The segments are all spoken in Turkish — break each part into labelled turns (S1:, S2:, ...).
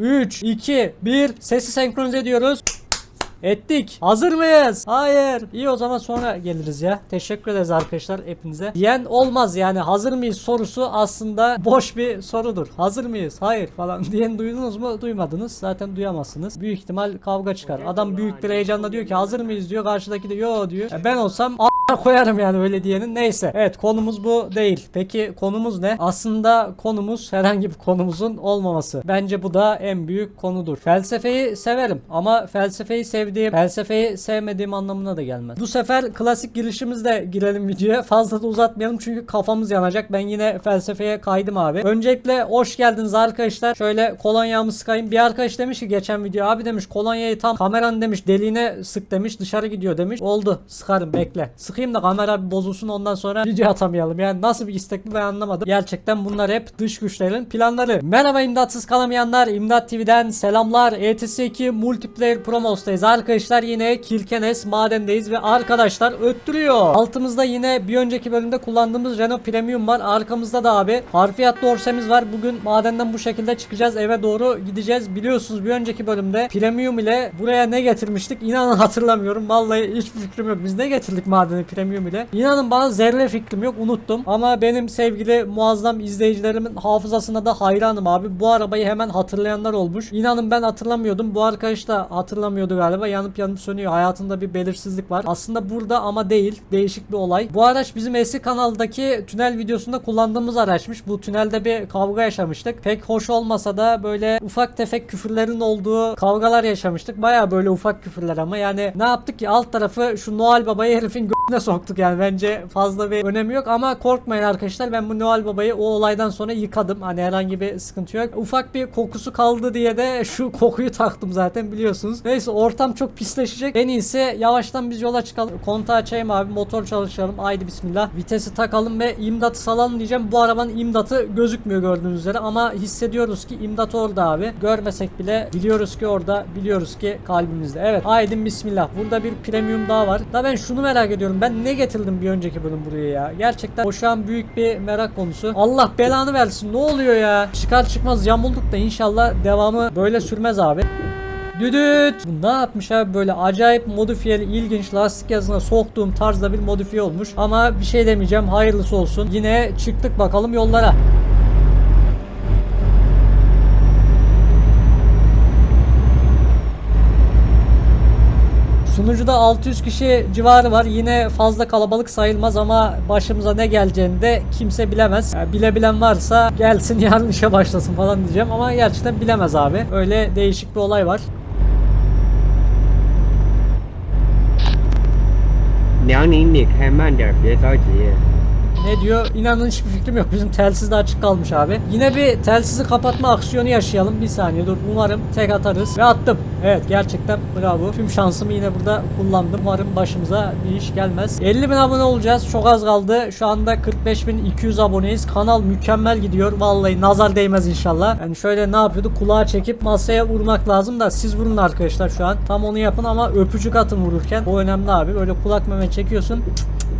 S1: 3, 2, 1. Sesi senkronize ediyoruz. Ettik. Hazır mıyız? Hayır. İyi o zaman sonra geliriz ya. Teşekkür ederiz arkadaşlar hepinize. Diyen olmaz yani hazır mıyız sorusu aslında boş bir sorudur. Hazır mıyız? Hayır falan diyen duydunuz mu? Duymadınız. Zaten duyamazsınız. Büyük ihtimal kavga çıkar. Adam büyük bir heyecanla diyor ki hazır mıyız diyor. Karşıdaki de yo diyor. E ben olsam koyarım yani öyle diyenin. Neyse. Evet konumuz bu değil. Peki konumuz ne? Aslında konumuz herhangi bir konumuzun olmaması. Bence bu da en büyük konudur. Felsefeyi severim ama felsefeyi sevdiğim, felsefeyi sevmediğim anlamına da gelmez. Bu sefer klasik girişimizle girelim videoya. Fazla da uzatmayalım çünkü kafamız yanacak. Ben yine felsefeye kaydım abi. Öncelikle hoş geldiniz arkadaşlar. Şöyle kolonyamı sıkayım. Bir arkadaş demiş ki geçen video abi demiş kolonyayı tam kameranın demiş deliğine sık demiş dışarı gidiyor demiş. Oldu sıkarım bekle. Sıkayım da kamera bir bozulsun ondan sonra video atamayalım. Yani nasıl bir istek bu ben anlamadım. Gerçekten bunlar hep dış güçlerin planları. Merhaba imdatsız kalamayanlar. İmdat TV'den selamlar. ETS2 Multiplayer Promos'tayız. Arkadaşlar yine Kirkenes madendeyiz ve arkadaşlar öttürüyor. Altımızda yine bir önceki bölümde kullandığımız Renault Premium var. Arkamızda da abi harfiyat dorsemiz var. Bugün madenden bu şekilde çıkacağız. Eve doğru gideceğiz. Biliyorsunuz bir önceki bölümde Premium ile buraya ne getirmiştik? İnanın hatırlamıyorum. Vallahi hiçbir fikrim yok. Biz ne getirdik madeni Premium ile? İnanın bana zerre fikrim yok. Unuttum. Ama benim sevgili muazzam izleyicilerimin hafızasına da hayranım abi. Bu arabayı hemen hatırlayanlar olmuş. İnanın ben hatırlamıyordum. Bu arkadaş da hatırlamıyordu galiba. Yanıp yanıp sönüyor. Hayatında bir belirsizlik var. Aslında burada ama değil. Değişik bir olay. Bu araç bizim eski kanaldaki tünel videosunda kullandığımız araçmış. Bu tünelde bir kavga yaşamıştık. Pek hoş olmasa da böyle ufak tefek küfürlerin olduğu kavgalar yaşamıştık. Baya böyle ufak küfürler ama yani ne yaptık ki alt tarafı şu Noel Baba'yı herifin ne soktuk yani bence fazla bir önemi yok ama korkmayın arkadaşlar ben bu Noel Baba'yı o olaydan sonra yıkadım hani herhangi bir sıkıntı yok ufak bir kokusu kaldı diye de şu kokuyu taktım zaten biliyorsunuz neyse ortam çok pisleşecek. En iyisi yavaştan biz yola çıkalım. Kontağı açayım abi motor çalışalım. Haydi bismillah. Vitesi takalım ve imdatı salalım diyeceğim. Bu arabanın imdatı gözükmüyor gördüğünüz üzere ama hissediyoruz ki imdat orada abi. Görmesek bile biliyoruz ki orada biliyoruz ki kalbimizde. Evet haydi bismillah. Burada bir premium daha var. Da ben şunu merak ediyorum. Ben ne getirdim bir önceki bölüm buraya ya? Gerçekten o şu an büyük bir merak konusu. Allah belanı versin. Ne oluyor ya? Çıkar çıkmaz yamulduk da inşallah devamı böyle sürmez abi Düdüt. Bu ne yapmış abi böyle acayip modifiyeli ilginç lastik yazısına soktuğum tarzda bir modifiye olmuş. Ama bir şey demeyeceğim hayırlısı olsun. Yine çıktık bakalım yollara. Sunucuda 600 kişi civarı var. Yine fazla kalabalık sayılmaz ama başımıza ne geleceğini de kimse bilemez. Yani bilebilen varsa gelsin yarın işe başlasın falan diyeceğim ama gerçekten bilemez abi. Öyle değişik bir olay var.
S2: 辽宁，你开慢点，别着急。
S1: Ne diyor? İnanın hiçbir fikrim yok. Bizim telsiz de açık kalmış abi. Yine bir telsizi kapatma aksiyonu yaşayalım. Bir saniye dur. Umarım tek atarız. Ve attım. Evet gerçekten bravo. Tüm şansımı yine burada kullandım. Umarım başımıza bir iş gelmez. 50 bin abone olacağız. Çok az kaldı. Şu anda 45.200 aboneyiz. Kanal mükemmel gidiyor. Vallahi nazar değmez inşallah. Yani şöyle ne yapıyorduk? Kulağa çekip masaya vurmak lazım da siz vurun arkadaşlar şu an. Tam onu yapın ama öpücük atın vururken. O önemli abi. Böyle kulak meme çekiyorsun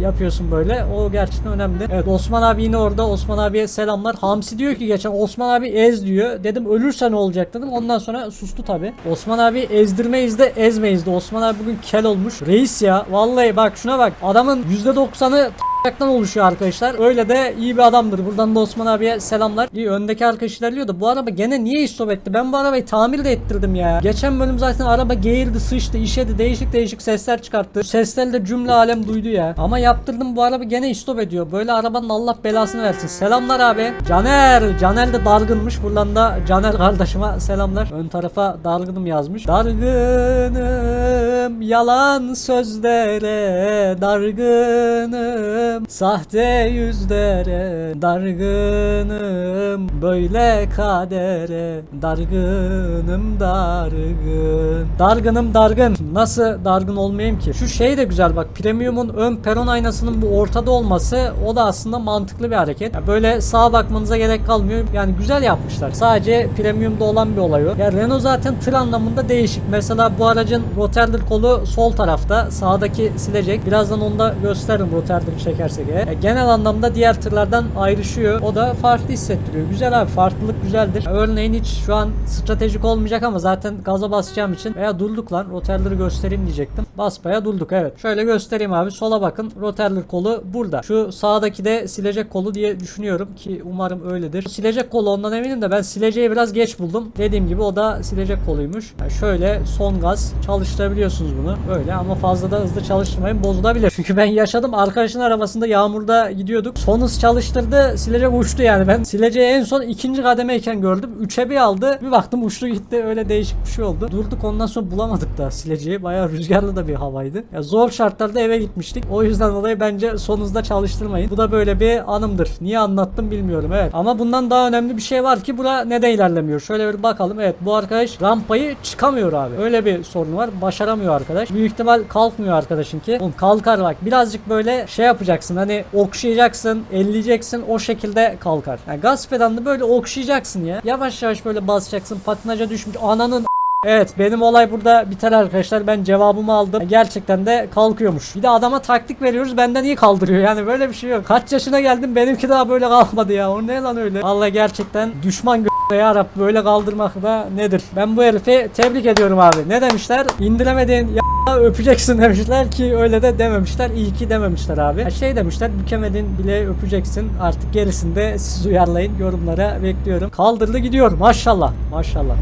S1: yapıyorsun böyle. O gerçekten önemli. Evet Osman abi yine orada. Osman abiye selamlar. Hamsi diyor ki geçen Osman abi ez diyor. Dedim ölürse ne olacak dedim. Ondan sonra sustu tabi. Osman abi ezdirmeyiz de ezmeyiz de. Osman abi bugün kel olmuş. Reis ya. Vallahi bak şuna bak. Adamın %90'ı Ayaktan oluşuyor arkadaşlar. Öyle de iyi bir adamdır. Buradan da Osman abiye selamlar. İyi öndeki arkadaş ilerliyor bu araba gene niye istop etti? Ben bu arabayı tamir de ettirdim ya. Geçen bölüm zaten araba geğirdi, sıçtı, işedi, değişik değişik sesler çıkarttı. Sesleri de cümle alem duydu ya. Ama yaptırdım bu araba gene istop ediyor. Böyle arabanın Allah belasını versin. Selamlar abi. Caner. Caner de dargınmış. Buradan da Caner kardeşime selamlar. Ön tarafa dargınım yazmış. Dargınım yalan sözlere dargınım sahte yüzlere dargınım böyle kadere dargınım dargın. Dargınım dargın. Nasıl dargın olmayayım ki? Şu şey de güzel bak premium'un ön peron aynasının bu ortada olması o da aslında mantıklı bir hareket. Ya böyle sağa bakmanıza gerek kalmıyor. Yani güzel yapmışlar. Sadece premium'da olan bir olay o. Ya Renault zaten tır anlamında değişik. Mesela bu aracın rotator kolu sol tarafta. Sağdaki silecek. Birazdan onu da gösteririm rotator çeker çekersek eğer. E, genel anlamda diğer tırlardan ayrışıyor. O da farklı hissettiriyor. Güzel abi farklılık güzeldir. Örneğin hiç şu an stratejik olmayacak ama zaten gaza basacağım için veya durduk lan roterleri göstereyim diyecektim. Basbaya durduk evet. Şöyle göstereyim abi sola bakın roterler kolu burada. Şu sağdaki de silecek kolu diye düşünüyorum ki umarım öyledir. Silecek kolu ondan eminim de ben sileceği biraz geç buldum. Dediğim gibi o da silecek koluymuş. Yani şöyle son gaz çalıştırabiliyorsunuz bunu. Böyle ama fazla da hızlı çalıştırmayın bozulabilir. Çünkü ben yaşadım arkadaşın arabasında yağmurda gidiyorduk. Son hız çalıştırdı silecek uçtu yani. Ben sileceği en son ikinci kademeyken gördüm. Üçe bir aldı. Bir baktım uçtu gitti. Öyle değişik bir şey oldu. Durduk ondan sonra bulamadık da sileceği. Bayağı rüzgarlı da bir havaydı. Ya zor şartlarda eve gitmiştik. O yüzden dolayı bence son hızda çalıştırmayın. Bu da böyle bir anımdır. Niye anlattım bilmiyorum evet. Ama bundan daha önemli bir şey var ki bura neden ilerlemiyor? Şöyle bir bakalım. Evet bu arkadaş rampayı çıkamıyor abi. Öyle bir sorun var. Başaramıyor arkadaş. Büyük ihtimal kalkmıyor arkadaşınki. Oğlum kalkar bak. Birazcık böyle şey yapacaksın. Hani okşayacaksın, elleyeceksin. O şekilde kalkar. Yani gaz pedalını böyle okşayacaksın ya. Yavaş yavaş böyle basacaksın. Patinaja düşmüş. Ananın Evet benim olay burada biter arkadaşlar. Ben cevabımı aldım. Gerçekten de kalkıyormuş. Bir de adama taktik veriyoruz benden iyi kaldırıyor. Yani böyle bir şey yok. Kaç yaşına geldim benimki daha böyle kalkmadı ya. O ne lan öyle? Vallahi gerçekten düşman ya Rab böyle kaldırmak da nedir? Ben bu herifi tebrik ediyorum abi. Ne demişler? İndiremediğin ya öpeceksin demişler ki öyle de dememişler. İyi ki dememişler abi. Şey demişler bükemedin bile öpeceksin. Artık gerisini de siz uyarlayın. Yorumlara bekliyorum. Kaldırdı gidiyor. Maşallah. Maşallah.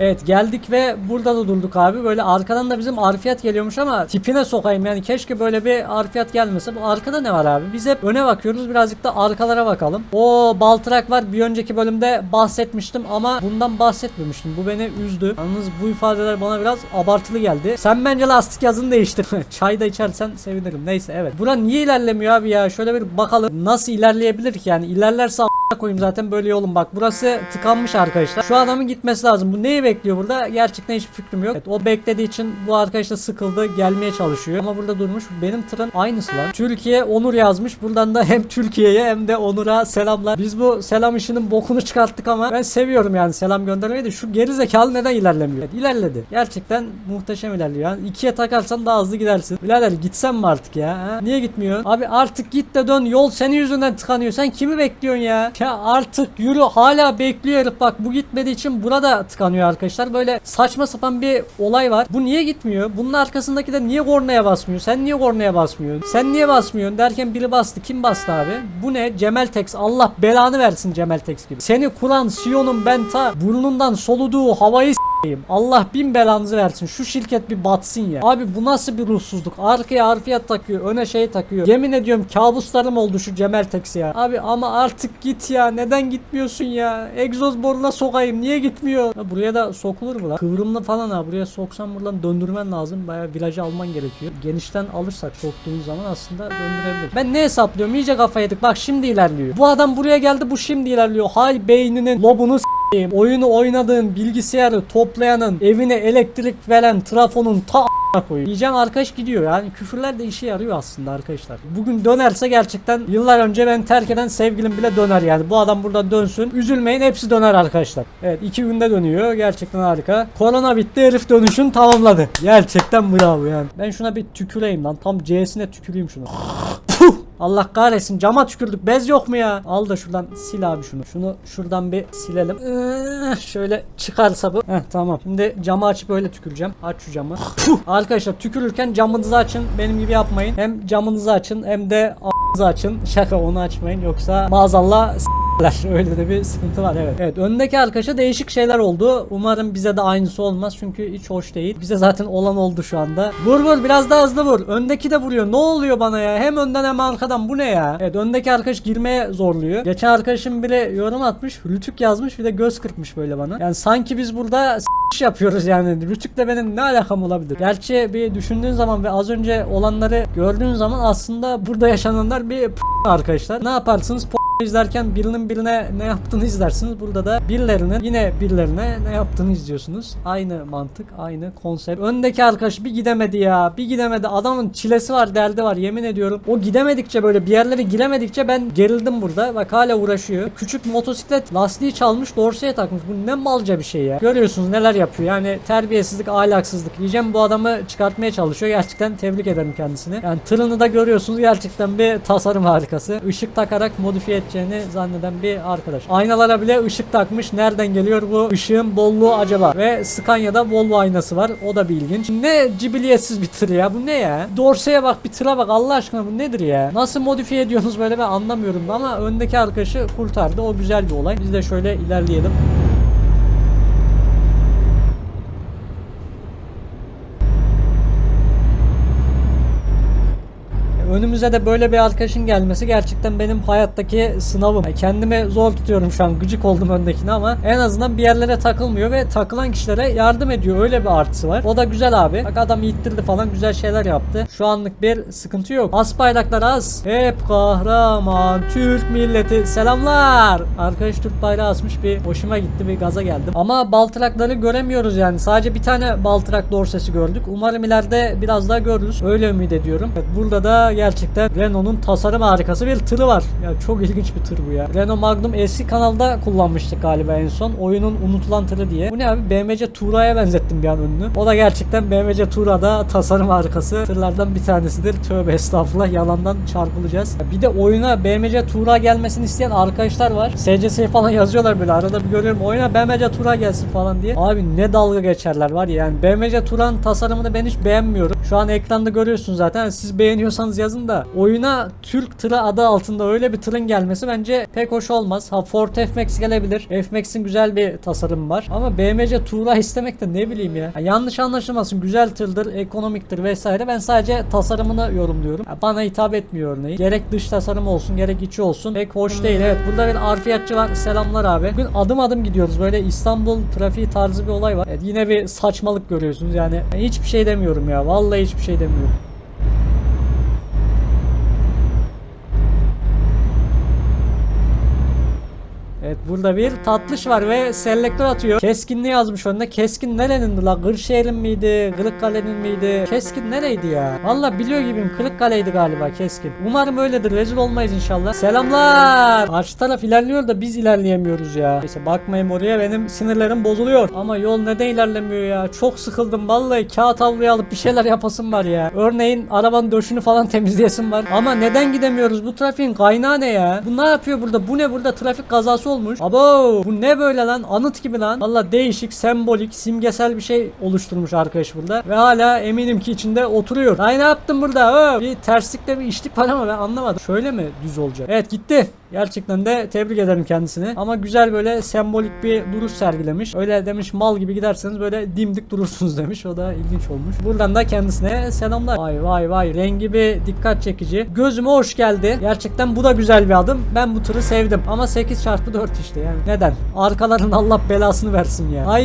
S1: Evet geldik ve burada da durduk abi. Böyle arkadan da bizim arfiyat geliyormuş ama tipine sokayım yani keşke böyle bir arfiyat gelmese. Bu arkada ne var abi? Biz hep öne bakıyoruz birazcık da arkalara bakalım. O baltrak var bir önceki bölümde bahsetmiştim ama bundan bahsetmemiştim. Bu beni üzdü. Yalnız bu ifadeler bana biraz abartılı geldi. Sen bence lastik yazını değiştirme. Çay da içersen sevinirim. Neyse evet. Bura niye ilerlemiyor abi ya? Şöyle bir bakalım. Nasıl ilerleyebilir ki yani? İlerlerse a- koyayım zaten böyle yolum bak. Burası tıkanmış arkadaşlar. Şu adamın gitmesi lazım. Bu neyi bekliyor burada? Gerçekten hiçbir fikrim yok. Evet, o beklediği için bu arkadaş da sıkıldı. Gelmeye çalışıyor. Ama burada durmuş. Benim tırın aynısı lan. Türkiye Onur yazmış. Buradan da hem Türkiye'ye hem de Onur'a selamlar. Biz bu selam işinin bokunu çıkarttık ama ben seviyorum yani selam göndermeyi de şu geri zekalı neden ilerlemiyor? Evet, ilerledi. Gerçekten muhteşem ilerliyor. Yani ikiye takarsan daha hızlı gidersin. Birader gitsen mi artık ya? Ha? Niye gitmiyorsun? Abi artık git de dön. Yol senin yüzünden tıkanıyor. Sen kimi bekliyorsun ya? Ya artık yürü. Hala bekliyor herif. Bak bu gitmediği için burada tıkanıyor arkadaşlar. Böyle saçma sapan bir olay var. Bu niye gitmiyor? Bunun arkasındaki de niye kornaya basmıyor? Sen niye kornaya basmıyorsun? Sen niye basmıyorsun derken biri bastı. Kim bastı abi? Bu ne? Cemal Tex. Allah belanı versin Cemal Tex gibi. Seni kuran Sion'un ben ta burnundan soluduğu havayı. Allah bin belanızı versin. Şu şirket bir batsın ya. Abi bu nasıl bir ruhsuzluk? Arkaya harfiyat takıyor. Öne şey takıyor. Yemin ediyorum kabuslarım oldu şu Cemal Tex ya. Abi ama artık git ya. Neden gitmiyorsun ya? Egzoz boruna sokayım. Niye gitmiyor? Ya buraya da sokulur mu lan? Kıvrımlı falan ha. Buraya soksan buradan döndürmen lazım. Bayağı virajı alman gerekiyor. Genişten alırsak soktuğumuz zaman aslında döndürebilir. Ben ne hesaplıyorum? İyice kafa yedik. Bak şimdi ilerliyor. Bu adam buraya geldi. Bu şimdi ilerliyor. Hay beyninin lobunu. Oyunu oynadığın bilgisayarı toplayanın evine elektrik veren trafonun ta koyayım. Diyeceğim arkadaş gidiyor yani küfürler de işe yarıyor aslında arkadaşlar. Bugün dönerse gerçekten yıllar önce ben terk eden sevgilim bile döner yani. Bu adam buradan dönsün. Üzülmeyin hepsi döner arkadaşlar. Evet iki günde dönüyor. Gerçekten harika. Korona bitti herif dönüşün tamamladı. Gerçekten bravo yani. Ben şuna bir tüküreyim lan. Tam C'sine tüküreyim şunu. Puh! Allah kahretsin cama tükürdük bez yok mu ya? Al da şuradan sil abi şunu. Şunu şuradan bir silelim. Ee, şöyle çıkarsa bu. Heh tamam. Şimdi camı açıp öyle tüküreceğim. Aç şu camı. Puh! Arkadaşlar tükürürken camınızı açın. Benim gibi yapmayın. Hem camınızı açın hem de a**ınızı açın. Şaka onu açmayın yoksa maazallah. Öyle de bir sıkıntı var evet. Evet öndeki arkadaşa değişik şeyler oldu. Umarım bize de aynısı olmaz çünkü hiç hoş değil. Bize zaten olan oldu şu anda. Vur vur biraz daha hızlı vur. Öndeki de vuruyor. Ne oluyor bana ya? Hem önden hem arkadan bu ne ya? Evet öndeki arkadaş girmeye zorluyor. Geçen arkadaşım bile yorum atmış. Rütük yazmış bir de göz kırpmış böyle bana. Yani sanki biz burada yapıyoruz yani. Rütük'le benim ne alakam olabilir? Gerçi bir düşündüğün zaman ve az önce olanları gördüğün zaman aslında burada yaşananlar bir arkadaşlar. Ne yaparsınız? İzlerken birinin birine ne yaptığını izlersiniz. Burada da birilerinin yine birilerine ne yaptığını izliyorsunuz. Aynı mantık, aynı konsept. Öndeki arkadaş bir gidemedi ya. Bir gidemedi. Adamın çilesi var, derdi var. Yemin ediyorum. O gidemedikçe böyle bir yerlere giremedikçe ben gerildim burada. Bak hala uğraşıyor. Küçük motosiklet lastiği çalmış, dorseye takmış. Bu ne malca bir şey ya. Görüyorsunuz neler yapıyor. Yani terbiyesizlik, ahlaksızlık. Diyeceğim bu adamı çıkartmaya çalışıyor. Gerçekten tebrik ederim kendisini. Yani tırını da görüyorsunuz. Gerçekten bir tasarım harikası. Işık takarak modifiye edeceğini zanneden bir arkadaş. Aynalara bile ışık takmış. Nereden geliyor bu ışığın bolluğu acaba? Ve Scania'da Volvo aynası var. O da bir ilginç. Ne cibiliyetsiz bir tır ya. Bu ne ya? Dorseye bak bir tıra bak Allah aşkına bu nedir ya? Nasıl modifiye ediyorsunuz böyle ben anlamıyorum ama öndeki arkadaşı kurtardı. O güzel bir olay. Biz de şöyle ilerleyelim. Önümüze de böyle bir arkadaşın gelmesi gerçekten benim hayattaki sınavım. Kendimi zor tutuyorum şu an. Gıcık oldum öndekine ama en azından bir yerlere takılmıyor ve takılan kişilere yardım ediyor. Öyle bir artısı var. O da güzel abi. Bak adam ittirdi falan güzel şeyler yaptı. Şu anlık bir sıkıntı yok. As bayraklar az. Hep kahraman Türk milleti. Selamlar. Arkadaş Türk bayrağı asmış bir hoşuma gitti bir gaza geldim. Ama baltırakları göremiyoruz yani. Sadece bir tane baltırak dorsesi gördük. Umarım ileride biraz daha görürüz. Öyle ümit ediyorum. Evet, burada da gerçekten Renault'un tasarım harikası bir tırı var. Ya çok ilginç bir tır bu ya. Renault Magnum eski kanalda kullanmıştık galiba en son. Oyunun unutulan tırı diye. Bu ne abi? BMW Tura'ya benzettim bir an önünü. O da gerçekten BMW Tura'da tasarım harikası tırlardan bir tanesidir. Tövbe estağfurullah yalandan çarpılacağız. Bir de oyuna BMW Tura gelmesini isteyen arkadaşlar var. SCS'ye falan yazıyorlar böyle arada bir görüyorum oyuna BMW Tura gelsin falan diye. Abi ne dalga geçerler var ya yani BMW Tura'nın tasarımını ben hiç beğenmiyorum. Şu an ekranda görüyorsunuz zaten. Siz beğeniyorsanız yazın da oyuna Türk tırı adı altında öyle bir tırın gelmesi bence pek hoş olmaz. Ha Ford F-Max gelebilir. F-Max'in güzel bir tasarımı var. Ama BMW Tura istemek de ne bileyim ya. Ha, yanlış anlaşılmasın. Güzel tırdır, ekonomiktir vesaire. Ben sadece tasarımını yorumluyorum. Ha, bana hitap etmiyor örneğin. Gerek dış tasarım olsun, gerek içi olsun. Pek hoş değil. Evet burada bir arfiyatçı var. Selamlar abi. Bugün adım adım gidiyoruz. Böyle İstanbul trafiği tarzı bir olay var. Evet, yine bir saçmalık görüyorsunuz. Yani hiçbir şey demiyorum ya. Vallahi hiçbir şey demiyorum. Evet burada bir tatlış var ve selektör atıyor. Keskinliği yazmış önüne. Keskin nerenin la? Kırşehir'in miydi? Kırıkkale'nin miydi? Keskin nereydi ya? Valla biliyor gibiyim. Kırıkkale'ydi galiba Keskin. Umarım öyledir. Rezil olmayız inşallah. Selamlar. Karşı taraf ilerliyor da biz ilerleyemiyoruz ya. Neyse bakmayın oraya. Benim sinirlerim bozuluyor. Ama yol neden ilerlemiyor ya? Çok sıkıldım. Vallahi kağıt havluya alıp bir şeyler yapasım var ya. Örneğin arabanın döşünü falan temizleyesim var. Ama neden gidemiyoruz? Bu trafiğin kaynağı ne ya? Bu ne yapıyor burada? Bu ne burada? Trafik kazası olmuş. Abo bu ne böyle lan? Anıt gibi lan. Valla değişik, sembolik, simgesel bir şey oluşturmuş arkadaş burada. Ve hala eminim ki içinde oturuyor. Ay ne yaptın burada? Ö, bir terslikte bir işlik var ama ben anlamadım. Şöyle mi düz olacak? Evet gitti. Gerçekten de tebrik ederim kendisini. Ama güzel böyle sembolik bir duruş sergilemiş. Öyle demiş mal gibi giderseniz böyle dimdik durursunuz demiş. O da ilginç olmuş. Buradan da kendisine selamlar. Vay vay vay. Rengi bir dikkat çekici. Gözüme hoş geldi. Gerçekten bu da güzel bir adım. Ben bu tırı sevdim. Ama 8 çarpı 4 işte yani. Neden? Arkaların Allah belasını versin ya. Ay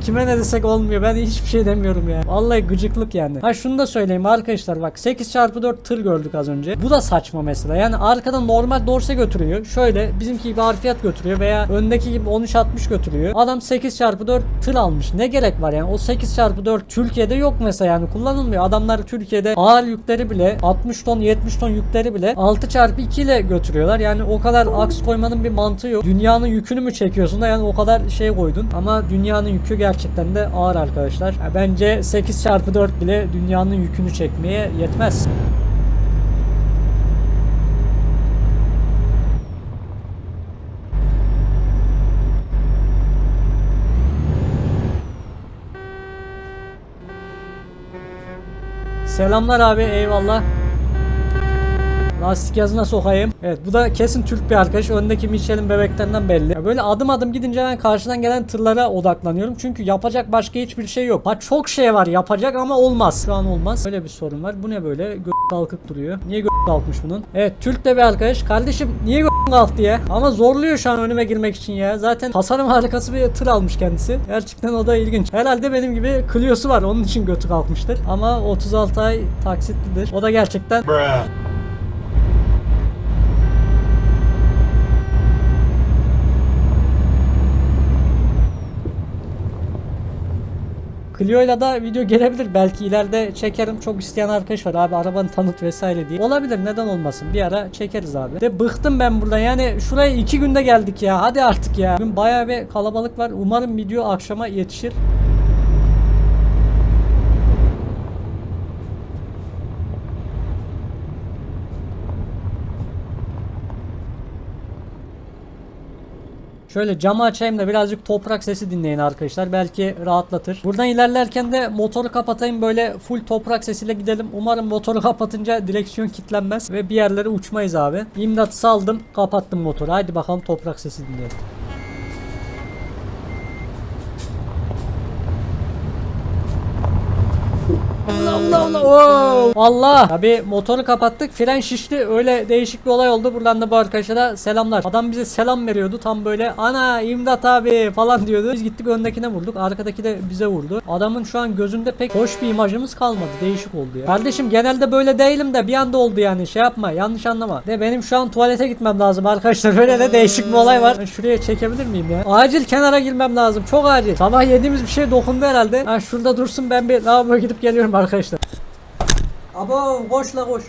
S1: kime ne desek olmuyor. Ben hiçbir şey demiyorum ya. Vallahi gıcıklık yani. Ha şunu da söyleyeyim arkadaşlar bak 8 çarpı 4 tır gördük az önce. Bu da saçma mesela. Yani arkadan normal dorse götürüyor. Şöyle bizimki gibi harfiyat götürüyor veya öndeki gibi 1360 götürüyor. Adam 8 çarpı 4 tır almış. Ne gerek var yani? O 8 çarpı 4 Türkiye'de yok mesela yani kullanılmıyor. Adamlar Türkiye'de ağır yükleri bile 60 ton 70 ton yükleri bile 6 çarpı 2 ile götürüyorlar. Yani o kadar aks koymanın bir mantığı yok. Dünyanın yükünü mü çekiyorsun da yani o kadar şey koydun. Ama dünyanın yükü gerçekten de ağır arkadaşlar. Ya bence 8 çarpı 4 bile dünyanın yükünü çekmeye yetmez. Selamlar abi eyvallah. Lastik yazına sokayım. Evet bu da kesin Türk bir arkadaş. Öndeki Michelin bebeklerinden belli. Böyle adım adım gidince ben karşıdan gelen tırlara odaklanıyorum. Çünkü yapacak başka hiçbir şey yok. Ha çok şey var yapacak ama olmaz. Şu an olmaz. Böyle bir sorun var. Bu ne böyle? Gö kalkık duruyor. Niye gö kalkmış bunun? Evet Türk de bir arkadaş. Kardeşim niye gö kalktı ya? Ama zorluyor şu an önüme girmek için ya. Zaten tasarım harikası bir tır almış kendisi. Gerçekten o da ilginç. Herhalde benim gibi Clio'su var. Onun için götü kalkmıştır. Ama 36 ay taksitlidir. O da gerçekten Clio'yla da video gelebilir. Belki ileride çekerim. Çok isteyen arkadaş var abi arabanı tanıt vesaire diye. Olabilir neden olmasın. Bir ara çekeriz abi. De bıktım ben buradan. Yani şuraya iki günde geldik ya. Hadi artık ya. Bugün bayağı bir kalabalık var. Umarım video akşama yetişir. Şöyle camı açayım da birazcık toprak sesi dinleyin arkadaşlar. Belki rahatlatır. Buradan ilerlerken de motoru kapatayım böyle full toprak sesiyle gidelim. Umarım motoru kapatınca direksiyon kilitlenmez ve bir yerlere uçmayız abi. İmdat saldım kapattım motoru. Haydi bakalım toprak sesi dinleyelim. Allah Allah Allah. Tabi motoru kapattık. Fren şişti. Öyle değişik bir olay oldu. Buradan da bu arkadaşa selamlar. Adam bize selam veriyordu. Tam böyle ana imdat abi falan diyordu. Biz gittik öndekine vurduk. Arkadaki de bize vurdu. Adamın şu an gözünde pek hoş bir imajımız kalmadı. Değişik oldu ya. Kardeşim genelde böyle değilim de bir anda oldu yani. Şey yapma. Yanlış anlama. De benim şu an tuvalete gitmem lazım arkadaşlar. Böyle de değişik bir olay var. Ben şuraya çekebilir miyim ya? Acil kenara girmem lazım. Çok acil. Sabah yediğimiz bir şey dokundu herhalde. Ha şurada dursun ben bir lavaboya gidip geliyorum arkadaşlar. Abo koş la koş.